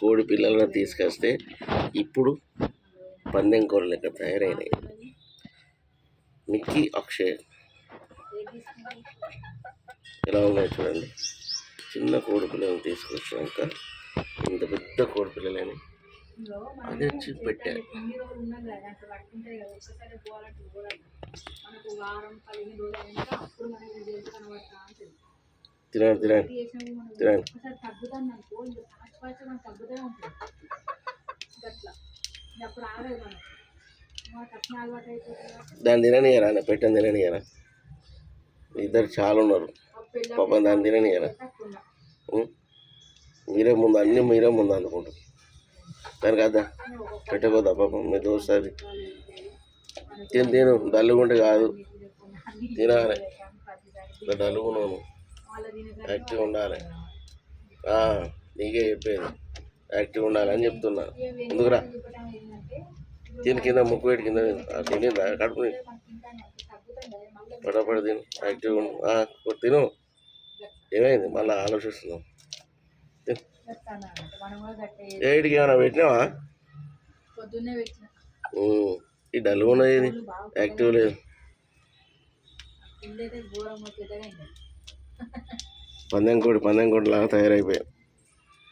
కోడి పిల్లలను తీసుకొస్తే ఇప్పుడు పందెం కోడి లెక్క తయారైనాయి. మిక్కీ అక్షయ్. ఎలా ఉన్నాయి చూడండి. చిన్న కోడి పిల్లలను తీసుకొచ్చినాక ఇంత పెద్ద కోడి పిల్లలని అది వచ్చి పెట్టారు తినండి తినండి తినండి. ఫాస్ట్ మనకు తగ్గుతూనే ఉంటుంది. గట్లా. అప్పుడు ఆగదు మనకు మనకు అట్లా అలవాటు అయిపోతుంది కాబట్టి దాన్ని తిననియరా పెట్టని తిననియరా? ఇద్దరు చాలా ఉన్నారు. పాపం దాన్ని తిననియరా? మీరే ముందు అన్నీ మీరే ముందు అనుకుంటారు. దానికి అద్దా పెట్టకపోతా పాపం? మీ దోస్తు అది తిని తిను డల్లుగుంటే కాదు. తినాలి. డల్లుగున్నాను తినే యాక్టివ్ ఉండాలి. నీకే చెప్పేది. యాక్టివ్ ఉండాలి అని చెప్తున్నా. ఏంటంటే తిని కింద ముక్కు పెట్టి కింద ఆ, తినిందా కడుపు ని- మనం తింటాం కాబట్టి తగ్గుతాం కదా మళ్ళీ పడపడి తిను. యాక్టివ్ తిను ఏమైంది? మళ్ళీ తిను. గట్టే ఏడికి ఏమైనా పెట్టినావా. ఈ డల్ ఉన్నది ఇది. యాక్టివ్ లేదు. పందెం కోడి పందెం కోడి లాగా